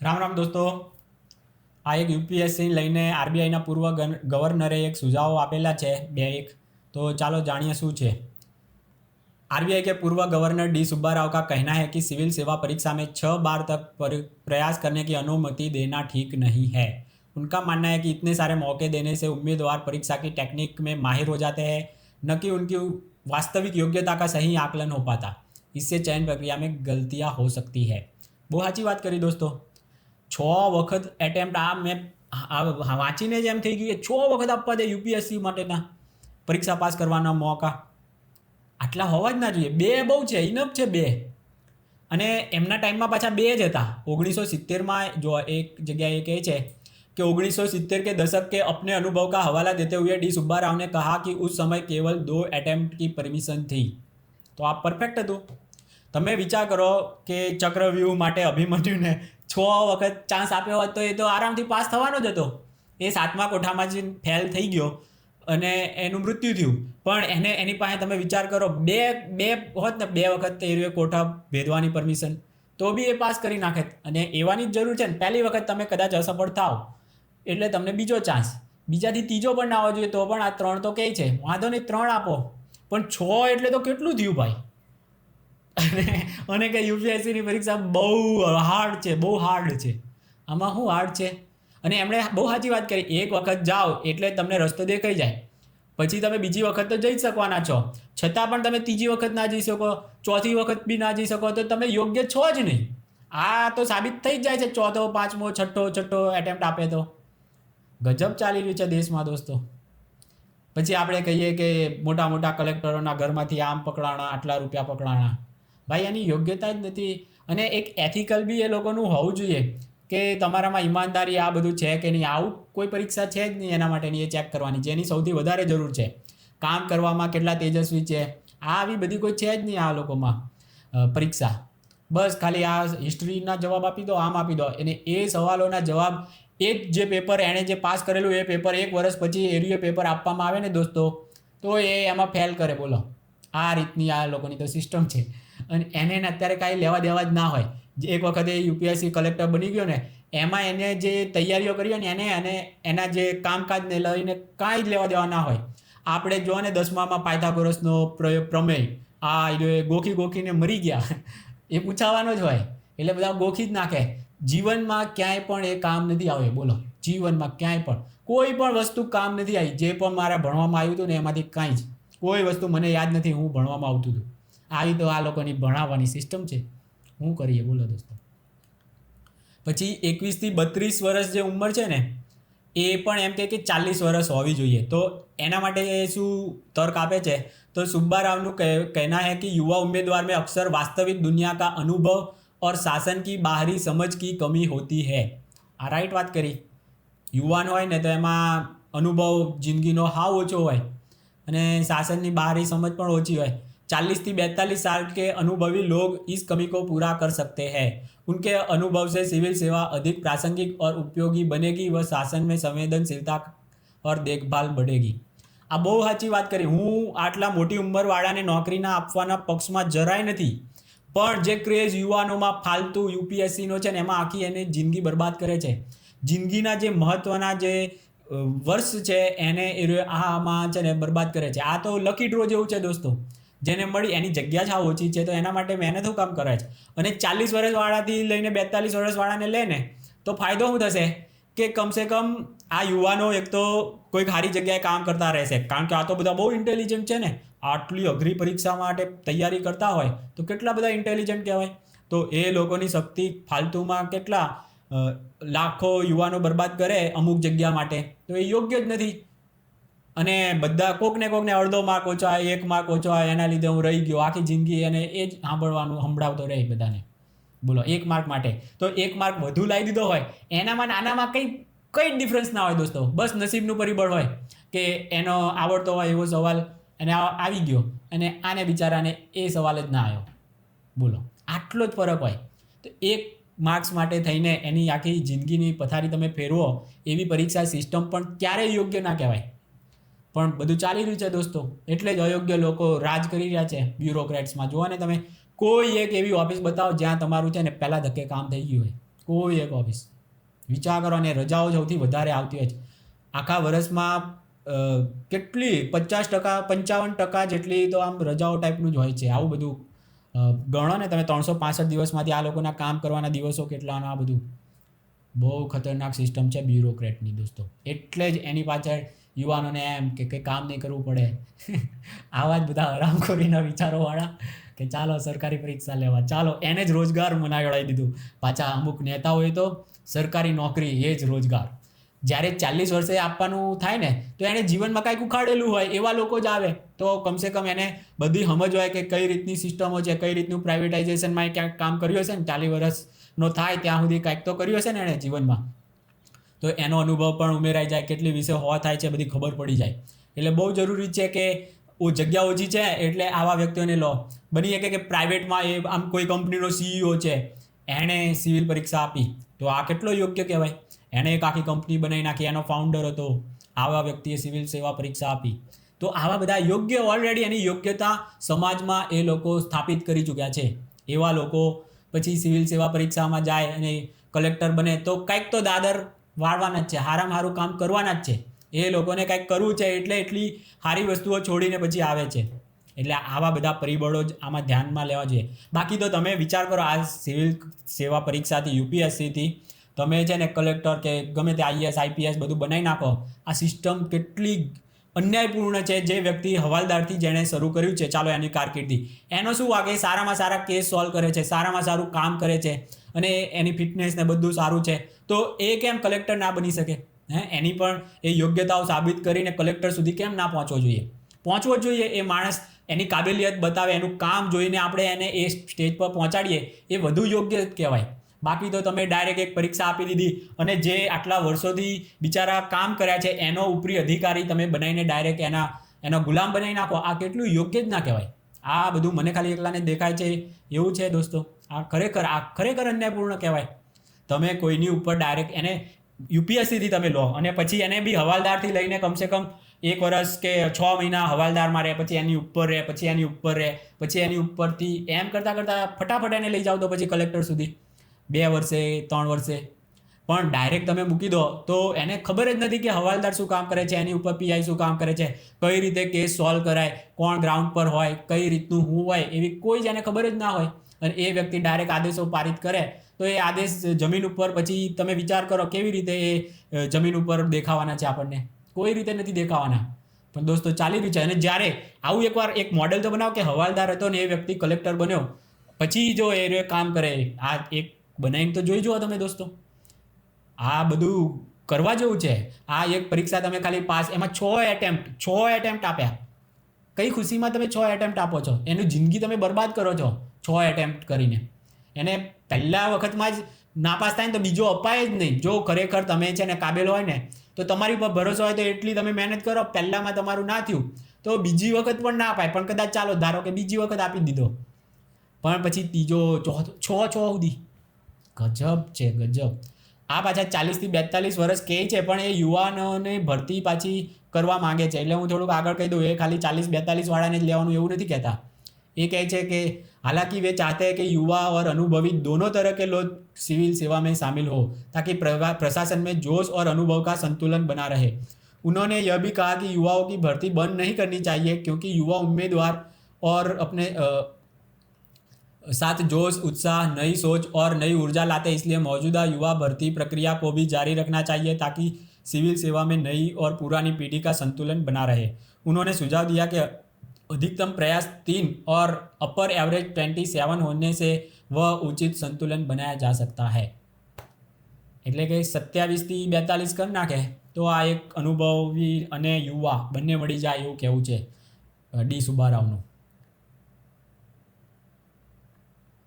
રામ રામ દોસ્તો આ એક યુપીએસસી લઈને આરબીઆઈના પૂર્વ ગન- ગવર્નરે એક સુઝાવો આપેલા છે બે એક તો ચાલો જાણીએ શું છે आरबीआई के पूर्व गवर्नर डी सुब्बा राव का कहना है कि सिविल सेवा परीक्षा में छः बार तक पर- प्रयास करने की अनुमति देना ठीक नहीं है उनका मानना है कि इतने सारे मौके देने से उम्मीदवार परीक्षा की टेक्निक में माहिर हो जाते हैं न कि उनकी वास्तविक योग्यता का सही आकलन हो पाता इससे चयन प्रक्रिया में गलतियां हो सकती है બહુ સાચી વાત કરી દોસ્તો છ વખત એટેમ્પ્ટ આ મેં આ વાંચીને જ એમ થઈ ગયું કે છ વખત આપવા દે યુપીએસસી માટેના પરીક્ષા પાસ કરવાના મોકા આટલા હોવા જ ના જોઈએ બે બહુ છે ઇનફ છે બે અને એમના ટાઈમમાં પાછા બે જ હતા ઓગણીસો સિત્તેરમાં જો એક જગ્યાએ કહે છે कि उन्नीस सित्तर के दशक के अपने अनुभव का हवाला देते हुए डी सुब्बा राव ने कहा कि उस समय केवल दो अटेम्प्ट की परमिशन थी તો આ પરફેક્ટ હતું તમે વિચાર કરો કે ચક્રવ્યૂહ માટે અભિમન્યુને છ વખત ચાન્સ આપ્યો હોત તો એ તો આરામથી પાસ થવાનો જ હતો. એ સાતમા કોઠામાં જ ફેલ થઈ ગયો અને એનું મૃત્યુ થયું. પણ એને એની પાસે તમે વિચાર કરો, બે બે હોત ને, બે વખત એ કોઠા ભેદવાની પરમિશન તો બી એ પાસ કરી નાખે. અને એવાની જ જરૂર છે ને, પહેલી વખત તમે કદાચ અસફળ થાવ એટલે તમને બીજો ચાન્સ બીજાથી ત્રીજો પણ ના આવવો જોઈએ, તો પણ આ ત્રણ તો કહે છે. વાંધો નહીં, ત્રણ આપો. પણ છ એટલે તો કેટલું થયું ભાઈ? અને મને કે યુપીએસસીની પરીક્ષા બહુ હાર્ડ છે, બહુ હાર્ડ છે. આમાં શું હાર્ડ છે? અને એમણે બહુ સાચી વાત કરી, એક વખત જાઓ એટલે તમને રસ્તો દેખાઈ જાય. પછી તમે બીજી વખત તો જઈ જ શકવાના છો. છતાં પણ તમે ત્રીજી વખત ના જઈ શકો, ચોથી વખત બી ના જઈ શકો, તો તમે યોગ્ય છો જ નહીં. આ તો સાબિત થઈ જ જાય છે, ચોથો, પાંચમો, છઠ્ઠો છઠ્ઠો એટેમ્પ્ટ આપે તો. ગજબ ચાલી રહ્યું છે દેશમાં દોસ્તો. પછી આપણે કહીએ કે મોટા મોટા કલેક્ટરોના ઘરમાંથી આમ પકડાણા, આટલા રૂપિયા પકડાણા. ભાઈ એની યોગ્યતા જ નથી. અને એક એથિકલ બી એ લોકોનું હોવું જોઈએ કે તમારામાં ઈમાનદારી આ બધું છે કે નહીં, આવું કોઈ પરીક્ષા છે જ નહીં એના માટેની એ ચેક કરવાની, જેની સૌથી વધારે જરૂર છે. કામ કરવામાં કેટલા તેજસ્વી છે, આ આવી બધી કોઈ છે જ નહીં આ લોકોમાં પરીક્ષા. બસ ખાલી આ હિસ્ટ્રીના જવાબ આપી દો, આમ આપી દો. અને એ સવાલોના જવાબ, એ જ જે પેપર એણે જે પાસ કરેલું, એ પેપર એક વર્ષ પછી એરિયો પેપર આપવામાં આવે ને દોસ્તો, તો એ એમાં ફેલ કરે, બોલો. આ રીતની આ લોકોની તો સિસ્ટમ છે. અને એને અત્યારે કાંઈ લેવા દેવા જ ના હોય. જે એક વખતે યુપીએસસી કલેક્ટર બની ગયો ને, એમાં એને જે તૈયારીઓ કરી ને, એને અને એના જે કામકાજને લઈને કાંઈ જ લેવા દેવા ના હોય. આપણે જો ને દસમામાં પાયથાગોરસનો પ્રયોગ પ્રમેય, આ ગોખી ગોખીને મરી ગયા, એ પૂછાવાનો જ હોય. એટલે બધા ગોખી જ નાખે. જીવનમાં ક્યાંય પણ એ કામ નથી આવે, બોલો. જીવનમાં ક્યાંય પણ. કોઈ પણ વસ્તુ કામ નથી આવી, જે પણ મારે ભણવામાં આવ્યું હતું ને, એમાંથી કાંઈ જ. કોઈ વસ્તુ મને યાદ નથી, હું ભણવામાં આવતું હતું. આ રીતે આ લોકોની ભણાવવાની સિસ્ટમ છે. હું કરીએ, બોલો દોસ્તો. પછી એકવીસથી બત્રીસ વર્ષ જે ઉંમર છે ને, એ પણ એમ કહે કે ચાલીસ વર્ષ હોવી જોઈએ. તો એના માટે શું તર્ક આપે છે? તો સુબ્બારાવનું કહેના હે કે યુવા ઉમેદવાર મેં અક્ષર વાસ્તવિક દુનિયા કા અનુભવ ઓર શાસન કી બહારી સમજ કી કમી હોતી હે. આ રાઈટ વાત કરી. યુવાન હોય ને તો એમાં અનુભવ જિંદગીનો હાવ ઓછો હોય અને શાસનની બહારી સમજ પણ ઓછી હોય. चालीस થી बैतालीस साल के अनुभवी लोग इस कमी को पूरा कर सकते हैं उनके अनुभव से सिविल सेवा अधिक प्रासंगिक और उपयोगी बनेगी व शासन में संवेदनशीलता और देखभाल बढ़ेगी આ બહુ સાચી વાત કરી હું આટલા મોટી ઉંમરવાળાને નોકરીના આપવાના પક્ષમાં જરાય નથી પણ જે ક્રેઝ યુવાનોમાં ફાલતુ યુપીએસસીનો છે ને એમાં આખી એને જિંદગી બરબાદ કરે છે જિંદગીના જે મહત્ત્વના જે અ, વર્ષ છે એને એ રહ્યો આમાં છે ને બરબાદ કરે છે આ તો લકી ડ્રો જેવું છે દોસ્તો જેને મળી એની જગ્યા જ આ ઓછી છે, તો એના માટે મહેનત શું કામ કરે છે? અને ચાલીસ વર્ષવાળાથી લઈને બેતાલીસ વર્ષવાળાને લે ને તો ફાયદો શું થશે? કે કમસે કમ આ યુવાનો એક તો કોઈ સારી જગ્યાએ કામ કરતા રહેશે. કારણ કે આ તો બધા બહુ ઇન્ટેલિજન્ટ છે ને. આટલી અઘરી પરીક્ષા માટે તૈયારી કરતા હોય, તો કેટલા બધા ઇન્ટેલિજન્ટ કહેવાય? તો એ લોકોની શક્તિ ફાલતુમાં કેટલા લાખો યુવાનો બરબાદ કરે અમુક જગ્યા માટે. તો એ યોગ્ય જ નથી. અને બધા કોકને કોકને અડધો માર્ક ઓછો આવે, એક માર્ક ઓછો આવે, એના લીધે હું રહી ગયો આખી જિંદગી અને એ જ સાંભળવાનું સંભળાવતો રહે બધાને. બોલો, એક માર્ક માટે. તો એક માર્ક વધુ લાવી દીધો હોય, એનામાં આનામાં કંઈ કંઈ ડિફરન્સ ના હોય દોસ્તો. બસ નસીબનું પરિબળ હોય કે એનો આવડતો હોય એવો સવાલ અને આવી ગયો અને આને બિચારાને એ સવાલ જ ના આવ્યો. બોલો, આટલો જ ફરક હોય. તો એક માર્ક્સ માટે થઈને એની આખી જિંદગીની પથારી તમે ફેરવો, એવી પરીક્ષા સિસ્ટમ પણ ક્યારેય યોગ્ય ના કહેવાય. પણ બધું ચાલી રહ્યું છે દોસ્તો. એટલે જ અયોગ્ય લોકો રાજ કરી રહ્યા છે બ્યુરોક્રેટ્સમાં. જુઓ ને તમે, કોઈ એક એવી ઓફિસ બતાવો જ્યાં તમારું છે ને પહેલાં ધક્કે કામ થઈ ગયું હોય. કોઈ એક ઓફિસ. વિચાર કરો અને રજાઓ સૌથી વધારે આવતી હોય છે. આખા વર્ષમાં કેટલી? પચાસ ટકા, પંચાવન ટકા જેટલી તો આમ રજાઓ ટાઈપનું જ હોય છે. આવું બધું ગણો ને તમે ત્રણસો પાસઠ દિવસમાંથી આ લોકોના કામ કરવાના દિવસો કેટલા આ બધું. બહુ ખતરનાક સિસ્ટમ છે બ્યુરોક્રેટની દોસ્તો. એટલે જ એની પાછળ યુવાનોને એમ કે કંઈ કામ નહીં કરવું પડે. આવા જ બધા હરામખોરીના વિચારોવાળા કે ચાલો સરકારી પરીક્ષા લેવા, ચાલો એને જ રોજગાર મનાવડાવી દીધું. પાછા અમુક નેતાઓએ તો સરકારી નોકરી એ જ રોજગાર. જ્યારે ચાલીસ વર્ષે આપવાનું થાય ને, તો એણે જીવનમાં કાંઈક ઉખાડેલું હોય, એવા લોકો જ આવે. તો કમસે કમ એને બધી સમજ હોય કે કઈ રીતની સિસ્ટમો છે, કઈ રીતનું પ્રાઇવેટાઇઝેશનમાં ક્યાંક કામ કર્યું હશે ને, ચાલીસ વર્ષનો થાય ત્યાં સુધી કાંઈક તો કર્યું હશે ને એણે જીવનમાં. તો એનો અનુભવ પણ ઉમેરાઈ જાય, કેટલી વિશે હોવા થાય છે બધી ખબર પડી જાય. એટલે બહુ જરૂરી છે કે જગ્યા ઓછી છે એટલે આવા વ્યક્તિઓને લો. બની શકે કે પ્રાઇવેટમાં એ આમ કોઈ કંપનીનો સીઈઓ છે, એણે સિવિલ પરીક્ષા આપી. તો આ કેટલો યોગ્ય કહેવાય? એણે એક આખી કંપની બનાવી નાખી, એનો ફાઉન્ડર હતો. આવા વ્યક્તિએ સિવિલ સેવા પરીક્ષા આપી. તો આવા બધા યોગ્ય ઓલરેડી એની યોગ્યતા સમાજમાં એ લોકો સ્થાપિત કરી ચૂક્યા છે. એવા લોકો પછી સિવિલ સેવા પરીક્ષામાં જાય અને કલેક્ટર બને તો કંઈક તો દાદર વાળવાના જ છે હારામાં હારું કામ કરવાના જ છે. એ લોકોને કંઈક કરવું છે એટલે એટલી સારી વસ્તુઓ છોડીને પછી આવે છે. એટલે આવા બધા પરિબળો જ આમાં ધ્યાનમાં લેવા જોઈએ. બાકી તો તમે વિચાર કરો, આ સિવિલ સેવા પરીક્ષાથી, યુપીએસસીથી તમે છે ને કલેક્ટર કે ગમે તે આઈએસ આઈપીએસ બધું બનાવી નાખો, આ સિસ્ટમ કેટલી અન્યાયપૂર્ણ છે જે વ્યક્તિ હવાલદારથી જેણે શરૂ કર્યું છે. ચાલો એની કારકિર્દી. એનો શું વાગે? સારામાં સારા કેસ સોલ્વ કરે છે. સારામાં સારું કામ કરે છે અને એની ફિટનેસ ને બધું સારું છે. તો એ કેમ કલેક્ટર ના બની શકે? હે? એની પણ એ યોગ્યતાઓ સાબિત કરીને કલેક્ટર સુધી કેમ ના પહોંચવો જોઈએ? પહોંચવો જોઈએ એ માણસ એની કાબેલિયત બતાવે, એનું કામ જોઈને આપણે એને એ સ્ટેજ પર પહોંચાડીએ, એ વધુ યોગ્ય કહેવાય. બાકી તો તમે ડાયરેક્ટ એક પરીક્ષા આપી દીધી અને જે આટલા વર્ષોથી બિચારા કામ કર્યા છે, એનો ઉપરી અધિકારી તમે બનાવીને ડાયરેક્ટ એના, એનો ગુલામ બનાવી નાખો. આ કેટલું યોગ્ય જ ના કહેવાય. આ બધું મને ખાલી એકલાને દેખાય છે. એવું છે દોસ્તો. આ ખરેખર આ ખરેખર અન્યાયપૂર્ણ કહેવાય. તમે કોઈની ઉપર ડાયરેક્ટ એને યુપીએસસીથી તમે લો અને પછી એને બી હવાલદારથી લઈને કમસે કમ એક વર્ષ કે છ મહિના હવાલદારમાં રહે પછી એની ઉપર રહે, પછી એની ઉપર રહે, પછી એની ઉપરથી એમ કરતાં કરતાં ફટાફટ એને લઈ જાઓ તો પછી કલેક્ટર સુધી. બે વર્ષે, ત્રણ વર્ષે. પણ ડાયરેક્ટ તમે મૂકી દો, તો એને ખબર જ નથી કે હવાલદાર શું કામ કરે છે, એની ઉપર પીઆઈ શું કામ કરે છે, કઈ રીતે કેસ સોલ્વ કરાય, કોણ ગ્રાઉન્ડ પર હોય, કઈ રીતનું હું હોય, એવી કોઈ જ એને ખબર જ ના હોય. અને એ વ્યક્તિ ડાયરેક્ટ આદેશો પારિત કરે, તો એ આદેશ જમીન ઉપર પછી તમે વિચાર કરો કેવી રીતે એ જમીન ઉપર દેખાવાના છે આપણને. કોઈ રીતે નથી દેખાવાના. પણ દોસ્તો ચાલી રહ્યું છે. અને જ્યારે આવું એકવાર એક મોડેલ તો બનાવો કે હવાલદાર હતો ને એ વ્યક્તિ કલેક્ટર બન્યો, પછી જો એ કામ કરે, આ એક બનાવીને તો જોઈ જુઓ તમે દોસ્તો. આ બધું કરવા જેવું છે. આ એક પરીક્ષા તમે ખાલી પાસ, એમાં છ એટેમ્પ્ટ છ એટેમ્પ્ટ આપ્યા. કઈ ખુશીમાં તમે છ એટેમ્પ્ટ આપો છો? એનું જિંદગી તમે બરબાદ કરો છો, છ એટેમ્પ્ટ કરીને. એને પહેલા વખતમાં જ નાપાસ થાય ને તો બીજો અપાય જ નહીં. જો ખરેખર તમે છે ને કાબેલ હોય ને, તો તમારી ઉપર ભરોસો હોય તો એટલી તમે મહેનત કરો, પહેલામાં તમારું ના થયું, તો બીજી વખત પણ ના અપાય. પણ કદાચ ચાલો, ધારો કે બીજી વખત આપી દીધો. પણ પછી ત્રીજો, ચોથો, છ છ સુધી. ગજબ છે ગજબ આ પાછા ચાલીસથી બેતાલીસ વર્ષ કહે છે પણ એ યુવાનોને ભરતી પાછી કરવા માંગે છે એટલે હું થોડુંક આગળ કહી દઉં એ ખાલી ચાલીસ બેતાલીસ વાળાને જ લેવાનું એવું નથી કહેતા એ કહે છે કે हालांकि वे चाहते हैं कि युवा और अनुभवी दोनों तरह के लोग सिविल सेवा में शामिल हो ताकि प्रवा- प्रशासन में जोश और अनुभव का संतुलन बना रहे उन्होंने यह भी कहा कि युवाओं की भर्ती बंद नहीं करनी चाहिए क्योंकि युवा उम्मीदवार और अपने अ, साथ जोश उत्साह नई सोच और नई ऊर्जा लाते हैं इसलिए मौजूदा युवा भर्ती प्रक्रिया को भी जारी रखना चाहिए ताकि सिविल सेवा में नई और पुरानी पीढ़ी का संतुलन बना रहे उन्होंने सुझाव दिया कि अधिकतम प्रयास तीन और अपर एवरेज ट्वेंटी सेवन होने से वह उचित संतुलन बनाया जा सकता है એટલે કે સત્યાવીસથી બેતાલીસ કરી નાખે તો આ એક અનુભવી અને યુવા બંને મળી જાય એવું કહેવું છે અ, ડી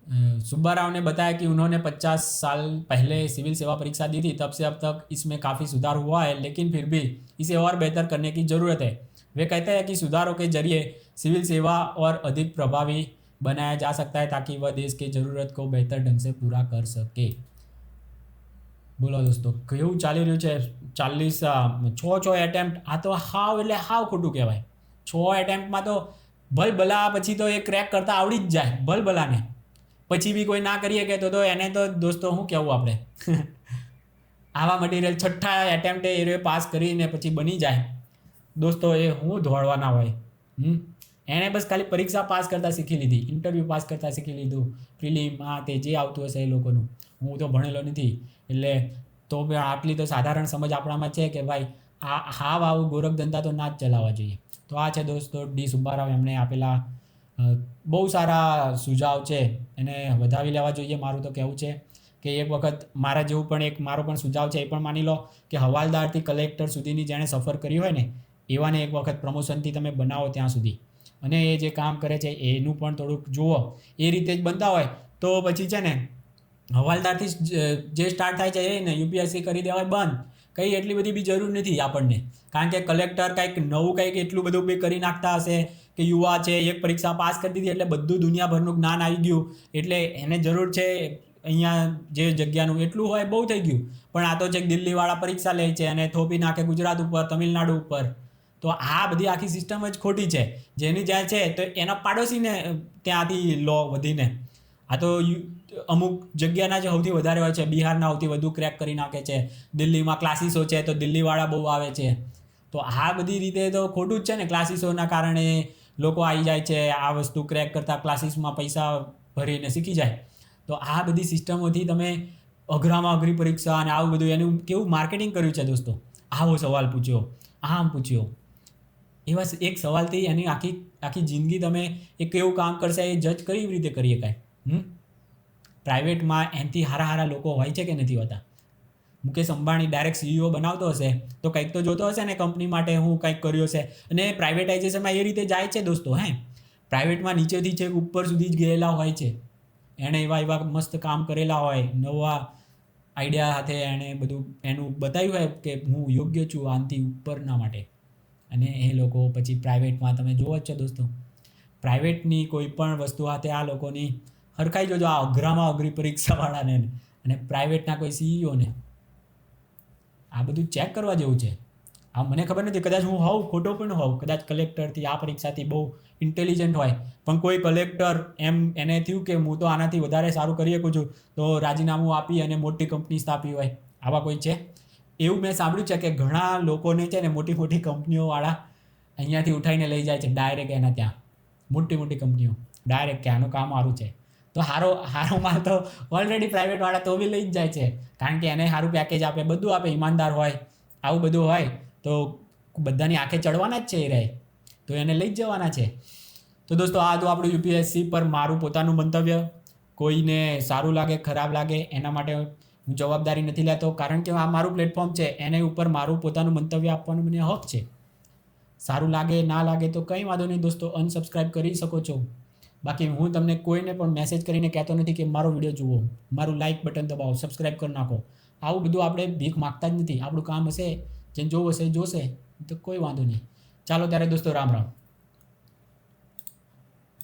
सुब्बाराव सुब्बा राव ने बताया कि उन्होंने 50 साल पहले सिविल सेवा परीक्षा दी थी तब से अब तक इसमें काफ़ी सुधार हुआ है लेकिन फिर भी इसे और बेहतर करने की ज़रूरत है वे कहते हैं कि सुधारों के जरिए सिविल सेवा और अधिक प्रभावी बनाया जा सकता है ताकि वह देश की ज़रूरत को बेहतर ढंग से पूरा कर सके બોલો દોસ્તો કેવું ચાલી રહ્યું છે ચાલીસ અ, છ છ એટેમ્પ્ટ આ તો હાવ એટલે હાવ ખોટું કહેવાય છ એટેમ્પ્ટમાં તો ભલ ભલા પછી તો એ ક્રેક કરતા આવડી જ જાય ભલ ભલાને પછી બી કોઈ ના કરીએ કે તો તો એને તો દોસ્તો શું કહેવું આપણે? આવા મટીરિયલ છઠ્ઠા એટેમ્પ્ટે એ પાસ કરીને પછી બની જાય. દોસ્તો, એ હું દોડવાના હોય. હમ? એણે બસ ખાલી પરીક્ષા પાસ કરતાં શીખી લીધી ઇન્ટરવ્યૂ પાસ કરતા શીખી લીધું પ્રિલિમ આ તે જે આવતું હશે એ લોકોનું. હું તો ભણેલો નથી, એટલે તો બી આટલી તો સાધારણ સમજ આપણામાં છે કે ભાઈ, આ હાવ આવું ગોરખ ધંધા તો ના જ ચલાવવા જોઈએ. તો આ છે દોસ્તો, ડી સુબ્બારાવ એમણે આપેલા બહુ સારા સુઝાવ છે. એને વધાવી લેવા જોઈએ મારું તો કહેવું છે કે એક વખત મારા જેવું પણ એક મારો પણ સુઝાવ છે એ પણ માની લો કે હવાલદારથી કલેક્ટર સુધીની જેણે સફર કરી હોય ને એવાને એક વખત પ્રમોશનથી તમે બનાવો ત્યાં સુધી. અને એ જે કામ કરે છે એનું પણ થોડુંક જુઓ. એ રીતે જ બનતા હોય તો પછી છે ને હવાલદારથી જે સ્ટાર્ટ થાય છે એ ને યુપીએસસી કરી દેવાય બંધ. કંઈ એટલી બધી બી જરૂર નથી આપણને. કારણ કે કલેક્ટર કંઈક નવું કંઈક એટલું બધું બી કરી નાખતા હશે. કે યુવા છે, એક પરીક્ષા પાસ કરી દીધી એટલે બધું દુનિયાભરનું જ્ઞાન આવી ગયું. એટલે એને જરૂર છે, અહીંયા જે જગ્યાનું એટલું હોય બહુ થઈ ગયું. પણ આ તો છે દિલ્હીવાળા પરીક્ષા લે છે અને થોપી નાખે ગુજરાત ઉપર, તમિલનાડુ ઉપર. તો આ બધી આખી સિસ્ટમ જ ખોટી છે. જેની જ્યાં છે, તો એના પાડોશીને ત્યાંથી લો વધીને. આ તો અમુક જગ્યાના જે સૌથી વધારે હોય છે. બિહારના સૌથી વધુ ક્રેક કરી નાખે છે. દિલ્હીમાં ક્લાસીસો છે, તો દિલ્હીવાળા બહુ આવે છે. તો આ બધી રીતે તો ખોટું જ છે ને ક્લાસીસોના કારણે લોકો આવી જાય છે, આ વસ્તુ ક્રેક કરતાં ક્લાસીસમાં પૈસા ભરીને શીખી જાય. તો આ બધી સિસ્ટમોથી તમે અઘરામાં અઘરી પરીક્ષા અને આવું બધું એનું કેવું માર્કેટિંગ કર્યું છે દોસ્તો? આવો સવાલ પૂછ્યો, આમ પૂછ્યો. એવા એક સવાલથી એની આખી આખી જિંદગી તમે એ કેવું કામ કરશે એ જજ કઈ રીતે કરી શકાય હમ? પ્રાઇવેટમાં એનાથી હારા હારા લોકો હોય છે કે નથી હોતા? મુકેશ અંબાણી ડાયરેક્ટ સીઈઓ બનાવતો હશે, તો કંઈક તો જોતો હશે ને કંપની માટે હું કંઈક કર્યો છે. અને પ્રાઇવેટાઇઝેશનમાં એ રીતે જાય છે દોસ્તો, હે? પ્રાઇવેટમાં નીચેથી છેક ઉપર સુધી જ ગયેલા હોય છે. એણે એવા એવા મસ્ત કામ કરેલા હોય, નવા આઈડિયા સાથે એણે બધું એનું બતાવ્યું હોય કે હું યોગ્ય છું આનાથી ઉપરના માટે. અને એ લોકો પછી પ્રાઇવેટમાં તમે જુઓ જ છો દોસ્તો. પ્રાઇવેટની કોઈ પણ વસ્તુ સાથે આ લોકોની હરખાઈ જોજો, આ અઘરામાં અઘરી પરીક્ષાવાળાને. અને પ્રાઇવેટના કોઈ સીઈઓને આ બધું ચેક કરવા જેવું છે. આ મને ખબર નથી, કદાચ હું હોઉં, ખોટો પણ હોઉં. કદાચ કલેક્ટરથી આ પરીક્ષાથી બહુ ઇન્ટેલિજન્ટ હોય. પણ કોઈ કલેક્ટર એમ, એને થયું કે હું તો આનાથી વધારે સારું કરી શકું છું, તો રાજીનામું આપી અને મોટી કંપની સ્થાપી હોય. આવા કોઈ છે? એવું મેં સાંભળ્યું છે કે ઘણા લોકોને છે ને મોટી મોટી કંપનીઓવાળા અહીંયાથી ઉઠાઈને લઈ જાય છે ડાયરેક્ટ એના ત્યાં. મોટી મોટી કંપનીઓ. ડાયરેક્ટ કે આનું કામ સારું છે. તો હારો હારો માલ તો ઓલરેડી પ્રાઇવેટવાળા તો બી લઈ જ જાય છે. કારણ કે એને સારું પેકેજ આપે, બધું આપે, ઈમાનદાર હોય, આવું બધું હોય, તો બધાની આંખે ચડવાના જ છે એ રહે. તો એને લઈ જ જવાના છે. તો દોસ્તો, આ તો આપણું યુપીએસસી પર મારું પોતાનું મંતવ્ય. કોઈને સારું લાગે, ખરાબ લાગે, એના માટે હું જવાબદારી નથી લેતો. કારણ કે આ મારું પ્લેટફોર્મ છે, એને ઉપર મારું પોતાનું મંતવ્ય આપવાનો મને હક છે. સારું લાગે, ના લાગે તો કંઈ વાંધો નહીં દોસ્તો અનસબસ્ક્રાઈબ કરી શકો છો. બાકી હું તમને કોઈને પણ મેસેજ કરીને કહેતો નથી કે મારો વીડિયો જુઓ. મારું લાઇક બટન દબાવો સબસ્ક્રાઇબ કરી નાખો. આવું બધું આપણે ભીખ માગતા જ નથી. આપણું કામ હશે, જેને જોવું હશે જોશે. તો કોઈ વાંધો નહીં. ચાલો ત્યારે દોસ્તો રામ રામ.